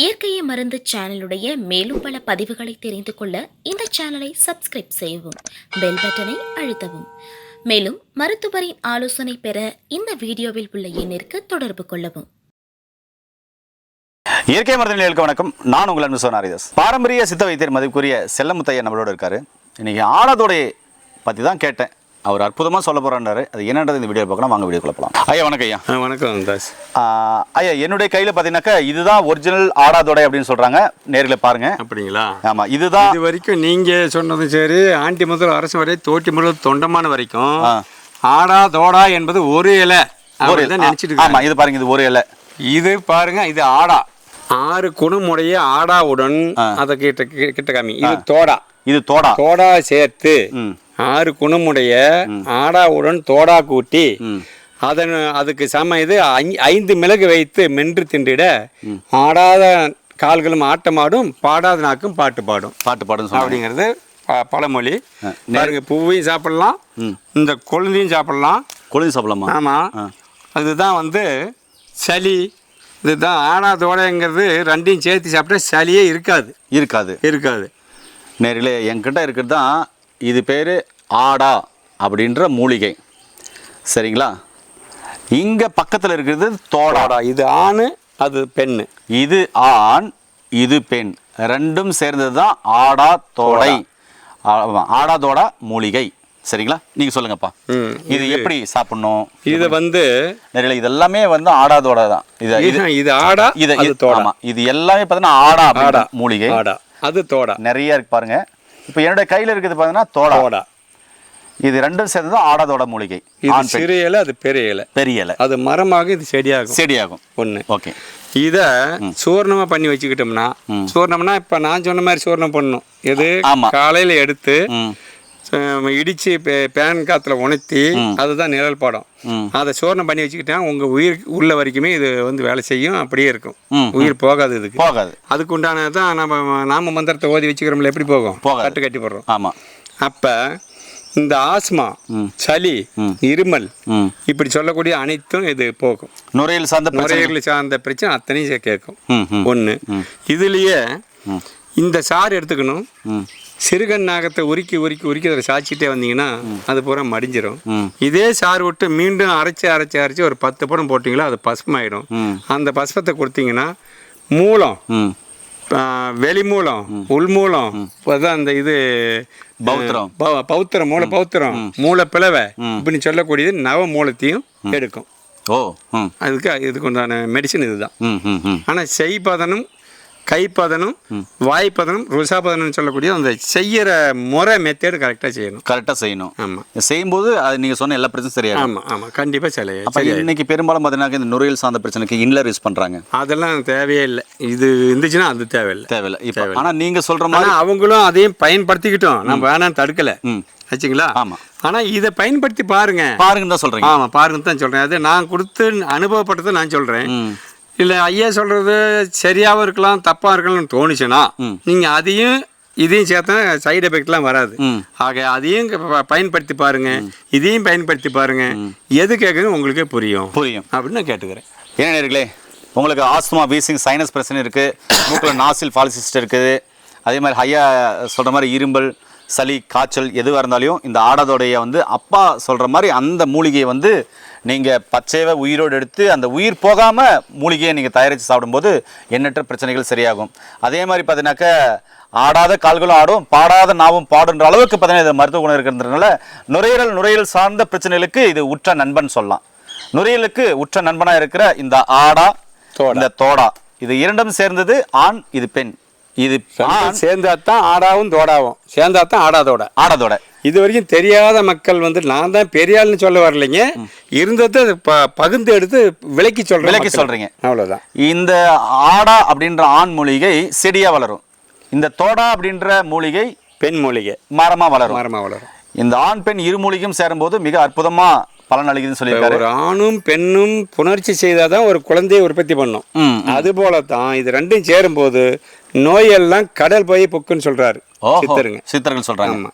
இயற்கையை மருந்து சேனலுடைய மேலும் பல பதிவுகளை தெரிந்து கொள்ள இந்த சேனலை சப்ஸ்கிரைப் செய்யவும் பெல் பட்டனை அழுத்தவும். மேலும் மருத்துவரின் ஆலோசனை பெற இந்த வீடியோவில் உள்ள எண்ணிற்கு தொடர்பு கொள்ளவும். இயற்கை மருத்துவர்களுக்கு வணக்கம். நான் உங்கள் அன்பு சோனாரிதாஸ். பாரம்பரிய சித்த வைத்தியர் மதிப்புக்குரிய செல்லமுத்தையா நம்மளோட இருக்காரு. இன்னைக்கு ஆனதோடைய பற்றி தான் கேட்டேன். அவர் அற்புதமாக சொல்ல போறாரு அது என்னன்றது இந்த வீடியோ பார்க்கலாம். வாங்க வீடியோ போகலாம் ஐயா வணக்கம் ஐயா. வணக்கம் தாஸ். ஐயா என்னுடைய கையில் பார்த்தீங்கன்னாக்கா இதுதான் ஒரிஜினல் ஆடாதோடை அப்படின்னு சொல்கிறாங்க நேரில் பாருங்க. அப்படிங்களா? ஆமாம் இதுதான் இது வரைக்கும் நீங்க சொன்னதும் சரி ஆண்டி முதல் அரசு வரை தோட்டி முதல் தொண்டமான வரைக்கும். ஆடா தோடா என்பது ஒரு இலை ஒரு ஒரு நினைச்சிட்டு ஆமாம் இது பாருங்க இது ஒரு இலை. இது பாருங்க இது ஆடா. ஆறு குணமுடைய ஆடாவுடன் அதை கிட்ட கிட்ட காமி இது தோடா. இது தோடா. தோடா சேர்த்து ஆறு குணமுடைய ஆடாவுடன் தோடா கூட்டி அதன் அதுக்கு சம இது ஐந்து மிளகு வைத்து மென்று தின்றிட ஆடாத கால்களும் ஆட்டமாடும் பாடாத நாக்கும் பாட்டு பாடும். பாட்டு சொல்லுங்க அப்படிங்கிறது பழமொழி. பாருங்க பூவையும் சாப்பிடலாம் இந்த கொழுந்தையும் சாப்பிடலாம். கொழுந்து சாப்பிடலாமா? ஆமாம் அதுதான் வந்து சளி. இதுதான் ஆடாதோடைங்கிறது ரெண்டையும் சேர்த்து சாப்பிட்டா சளியே இருக்காது. இருக்காது. இருக்காது. நேரிலே என்கிட்ட இருக்கிறது தான் இது பேர் ஆடா அப்படின்ற மூலிகை. சரிங்களா? இங்கே பக்கத்தில் இருக்கிறது தோடா. ஆடா இது ஆணு அது பெண்ணு. இது ஆண் இது பெண். ரெண்டும் சேர்ந்தது தான் ஆடா தோடை. ஆடா தோடா மூலிகை. சரிங்களா? நீங்கள் சொல்லுங்கப்பா. இது எப்படி சாப்பிடணும்? இதை வந்து நேரில் இது எல்லாமே வந்து ஆடாதோட தான். இது இது இது ஆடா இது இது- தோடா. ஆமா இது எல்லாமே பார்த்தீங்கன்னா ஆடா ஆடா மூலிகை. ஆடா அது தோடா. நிறைய இருக்கு பாருங்க. இப்போ என்னுடைய கையில் இருக்குது பார்த்தீங்கன்னா தோடா. தோடா. இது ரெண்டும் சேர்ந்தது ஆடாதோட மூலிகை. இது சிறு இலை அது பெரிய இலை. பெரிய இலை. அது மரமாக இது செடியாகும். செடியாகும். ஒன்று ஓகே. இதை சூர்ணமாக பண்ணி வச்சுக்கிட்டோம்னா சூர்ணம்னா இப்போ நான் சொன்ன மாதிரி சூர்ணம் பண்ணணும். எது. காலையில் எடுத்து பே- பேன் காத்துல உணர்த்தி அதுதான் நிழல் படம். அதை சூர்ணம் பண்ணி வச்சுக்கிட்டா உங்க உயிர் உள்ள வரைக்குமே இது வந்து வேலை செய்யும் அப்படியே இருக்கும். உயிர் போகாது இதுக்கு. போகாது. அதுக்கு உண்டானது தான் நம்ம நாம மந்திரத்தை ஓதி வச்சுக்கிறோம்ல எப்படி போகும். கட்டு கட்டி போடுறோம். ஆமாம் அப்ப இந்த ஆஸ்மா சளி இருமல் இப்படி சொல்லக்கூடிய அனைத்தும் இது போகும். நுரையீரல் சார்ந்த நுரையீரல் சார்ந்த பிரச்சனை அத்தனையும் கேட்கும். ஒன்று இதுலேயே. இந்த சாறு எடுத்துக்கணும். சிறுகன் நாகத்தை உருக்கி உருக்கி உருக்கி அதில் சாய்ச்சிட்டே வந்தீங்கன்னா அது பூரா மடிஞ்சிரும். ம். இதே சாறு விட்டு மீண்டும் அரைச்சி அரைச்சி அரைச்சி ஒரு பத்து படம் போட்டிங்களா அது பசுமாயிடும். அந்த பசுபத்தை கொடுத்தீங்கன்னா மூலம் ம். ஆ, வெளி மூலம் உள் மூலம் அதான் அந்த இது பௌத்திரம். பௌ- பௌத்திரம் மூல பௌத்திரம் மூல பிளவை இப்படின்னு சொல்லக்கூடியது நவ மூலத்தையும் எடுக்கும். ஓ அதுக்கு இதுக்கு உண்டான மெடிசன் இதுதான். ஆனால் செய்பதனும் கைப்பதனும் வாய்ப்பதனும் ருசாபதனும் சொல்லக்கூடிய அந்த செய்யற முறை மெத்தேடு கரெக்டாக செய்யணும். கரெக்டாக செய்யணும். ஆமாம் செய்யும்போது அது நீங்கள் சொன்ன எல்லா பிரச்சனையும் சரியாகும் ஆமாம் ஆமாம் கண்டிப்பாக சிலை அப்போ இன்னைக்கு பெரும்பாலும் பார்த்தீங்கன்னா இந்த நுரையீரல் சார்ந்த பிரச்சனைக்கு இன்லர் யூஸ் பண்ணுறாங்க அதெல்லாம் தேவையே இல்லை. இது இருந்துச்சுன்னா அது தேவையில்லை. தேவையில்லை. இப்போ ஆனால் நீங்கள் சொல்கிற மாதிரி அவங்களும் அதையும் பயன்படுத்திக்கிட்டோம். நம்ம வேணாம் தடுக்கலை. ஆச்சுங்களா ஆமா. ஆனால் இதை பயன்படுத்தி பாருங்க. பாருங்கன்னு தான் சொல்கிறீங்க ஆமாம் பாருங்க தான் சொல்கிறேன் அது நான் கொடுத்து அனுபவப்பட்டதை நான் சொல்கிறேன் ம். இல்லை ஐயா சொல்கிறது சரியாகவும் இருக்கலாம் தப்பாக இருக்கலாம்னு தோணுச்சுன்னா நீங்கள் அதையும் இதையும் சேர்த்தா சைடு எஃபெக்ட்லாம் வராது. ஆக அதையும் பயன்படுத்தி பாருங்க. இதையும் பயன்படுத்தி பாருங்க. எது கேட்குறது உங்களுக்கே புரியும். புரியும். அப்படின்னு நான் கேட்டுக்கிறேன். என்ன நேர்களே உங்களுக்கு ஆஸ்துமா வீசிங் சைனஸ் பிரச்சனை இருக்குது மூக்கில் நாசில் பாலிசிஸ்ட் இருக்குது. அதே மாதிரி ஹையா சொல்கிற மாதிரி இரும்பல் சளி காய்ச்சல் எதுவாக இருந்தாலும் இந்த ஆடாதோடைய வந்து அப்பா சொல்கிற மாதிரி அந்த மூலிகையை வந்து நீங்கள் பச்சையவை உயிரோடு எடுத்து அந்த உயிர் போகாமல் மூலிகையை நீங்கள் தயாரித்து சாப்பிடும்போது எண்ணற்ற பிரச்சனைகள் சரியாகும். அதே மாதிரி பார்த்தீங்கன்னாக்க ஆடாத கால்களும் ஆடும் பாடாத நாவும் பாடுன்ற அளவுக்கு பார்த்தீங்கன்னா இது மருத்துவ குணம் இருக்கிறதுனால நுரையீரல் நுரையீரல் சார்ந்த பிரச்சனைகளுக்கு இது உற்ற நண்பன் சொல்லலாம். நுரையீரலுக்கு உற்ற நண்பனா இருக்கிற இந்த ஆடா இந்த தோடா இது இரண்டும் சேர்ந்தது ஆண் இது பெண். இது சேர்ந்தா தான் ஆடாவும் தோடாவும். சேர்ந்தா தான் ஆடாதோட. ஆடாதோட. இது வரைக்கும் தெரியாத மக்கள் வந்து நான் தான் பெரிய ஆள்னு சொல்ல வரலைங்க. இருந்ததை ப பகிர்ந்து எடுத்து விலைக்கு சொல்கிறேன் விலைக்கு சொல்றீங்க. அவ்வளோதான் இந்த ஆடா அப்படின்ற ஆண் மூலிகை செடியா வளரும். இந்த தோடா அப்படின்ற மூலிகை பெண் மூலிகை. மரமா வளரும். மரமாக வளரும். இந்த ஆண் பெண் இரு மூலிகையும் சேரும்போது மிக அற்புதமா பலன் அளிக்குதுன்னு சொல்லியிருக்காரு. ஒரு ஆணும் பெண்ணும் புணர்ச்சி செய்தாதான் ஒரு குழந்தையை உற்பத்தி பண்ணும். அது போல தான் இது ரெண்டும் சேரும்போது நோயெல்லாம் கடல் போய் புக்குன்னு சொல்றாரு. சித்தருங்க. சித்தர்கள் சொல்றாங்க. ஆமா.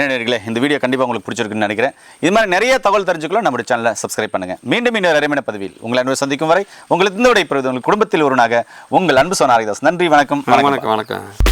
என்ன இந்த வீடியோ கண்டிப்பாக உங்களுக்கு பிடிச்சிருக்குன்னு நினைக்கிறேன். இது மாதிரி நிறைய தகவல் தெரிஞ்சுக்கலாம் நம்முடைய சேனலை சப்ஸ்கிரைப் பண்ணுங்க. மீண்டும் இன்னொரு அரைமணி பதவியில் உங்கள் அன்பை சந்திக்கும் வரை உங்களுக்கு இந்த விடை பெறுவது உங்கள் குடும்பத்தில் ஒருவனாக உங்கள் அன்பு சொன்ன ஹரிதாஸ். நன்றி வணக்கம். வணக்கம் வணக்கம்.